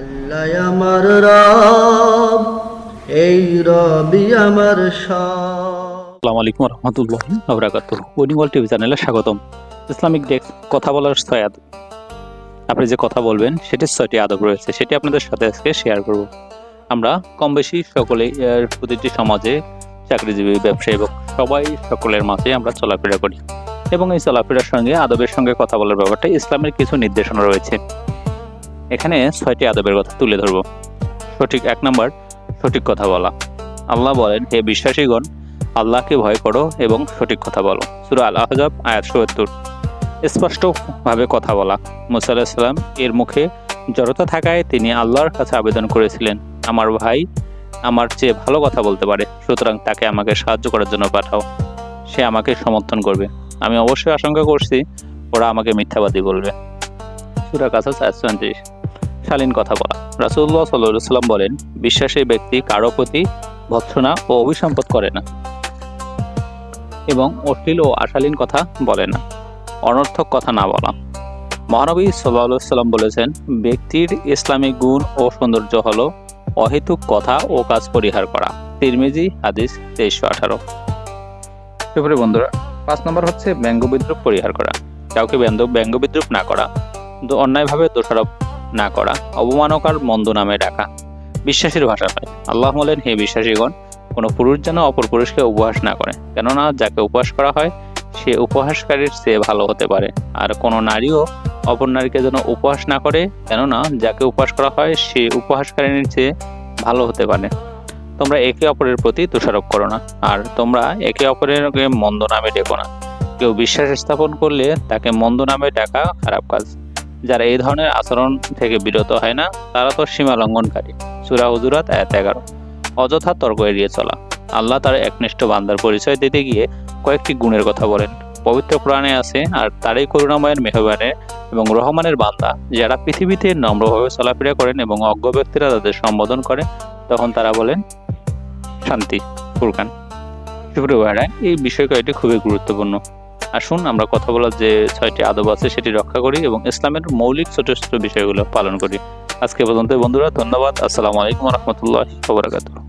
আল্লাহ আমার রব, এই রবি আমার সব। আসসালামু আলাইকুম রহমতুল্লাহ আবরাকাত ওয়েডিং টিভি চ্যানেলে স্বাগতম। ইসলামিক ডেস্ক কথা বলার আদব আপনি যে কথা বলবেন, সেটির ছয়টি আদব রয়েছে, সেটি আপনাদের সাথে আজকে শেয়ার করব। আমরা কম বেশি সকলেই প্রতিটি সমাজে চাকরিজীবী, ব্যবসায়ী এবং সবাই সকলের মাঝে আমরা চলাফেরা করি। এবং এই চলাফেরার সঙ্গে, আদবের সঙ্গে কথা বলার ব্যাপারটা ইসলামের কিছু নির্দেশনা রয়েছে। এখানে ছয়টি আদবের কথা তুলে ধরব। সঠিক এক নম্বর, সঠিক কথা বলা। আল্লাহ বলেন, হে বিশ্বাসীগণ, আল্লাহকে ভয় করো এবং সঠিক কথা বলো। সুরা আল আহজাব আয়াত সত্তর স্পষ্টভাবে কথা বলা। মুসা এর মুখে জড়তা থাকায় তিনি আল্লাহর কাছে আবেদন করেছিলেন, আমার ভাই আমার চেয়ে ভালো কথা বলতে পারে, সুতরাং তাকে আমাকে সাহায্য করার জন্য পাঠাও। সে আমাকে সমর্থন করবে। আমি অবশ্যই আশঙ্কা করছি, ওরা আমাকে মিথ্যাবাদী বলবে। সুরা কাসাস, আয়াত চৌত্রিশ শালীন কথা বলা। রাসুল্লাহ সাল্লাম বলেন, বিশ্বাসী ব্যক্তি কারও প্রতি ভৎসনা ও অভিসম্পদ করে না এবং অশ্লীল ও আশালীন কথা বলে না, অনর্থক কথা না বলা। মহানবী সাল্লাম বলেছেন, ব্যক্তির ইসলামী গুণ ও সৌন্দর্য হলো অহেতুক কথা ও কাজ পরিহার করা। তিরমিজি, হাদিস তেইশশো আঠারো। সুপ্রিয় বন্ধুরা, পাঁচ নম্বর হচ্ছে ব্যঙ্গ বিদ্রুপ পরিহার করা। কাউকে ব্যঙ্গ ব্যঙ্গ বিদ্রুপ না করা। অন্যায়ভাবে দোষারোপ না করা অবমানকার মন্দ নামে ডাকা। বিশ্বাসীর ভাষা নয় আল্লাহ বলেন, হে বিশ্বাসীগণ, কোনো পুরুষ যেন অপর পুরুষকে উপহাস না করে, কেননা যাকে উপহাস করা হয়, সে উপহাসকারীর চেয়ে ভালো হতে পারে। আর কোনো নারীও অপর নারীকে যেন উপহাস না করে, কেননা যাকে উপহাস করা হয়, সে উপহাসকারীর চেয়ে ভালো হতে পারে। তোমরা একে অপরের প্রতি দোষারোপ করো না, আর তোমরা একে অপরের মন্দ নামে ডেকো না। কেউ বিশ্বাস স্থাপন করলে তাকে মন্দ নামে ডাকা খারাপ কাজ। যারা এই ধরনের আচরণ থেকে বিরত হয় না, তারা তো সীমা লঙ্ঘনকারী। সুরা হুজুরাত আয়াত এগারো। অযথা তর্ক এড়িয়ে চলা। আল্লাহ তার একনিষ্ঠ বান্দার পরিচয় দিতে গিয়ে কয়েকটি গুণের কথা বলেন। পবিত্র কোরআনে আছে, আর তারই করুণাময়ের মেহবানের এবং রহমানের বান্দা, যারা পৃথিবীতে নম্রভাবে চলাফেরা করেন এবং অজ্ঞ ব্যক্তিরা তাদের সম্বোধন করে তখন তারা বলেন, শান্তি, ফুরকান। সুপ্রিয় এই বিষয় কয়েকটি খুবই গুরুত্বপূর্ণ। আসুন, আমরা কথা বলার যে ছয়টি আদব আছে সেটি রক্ষা করি এবং ইসলামের মৌলিক ছোট ছোট বিষয়গুলো পালন করি। আজকে পর্যন্ত বন্ধুরা, ধন্যবাদ। আসসালামু আলাইকুম রহমতুল্লাহ খবরাকাতুহ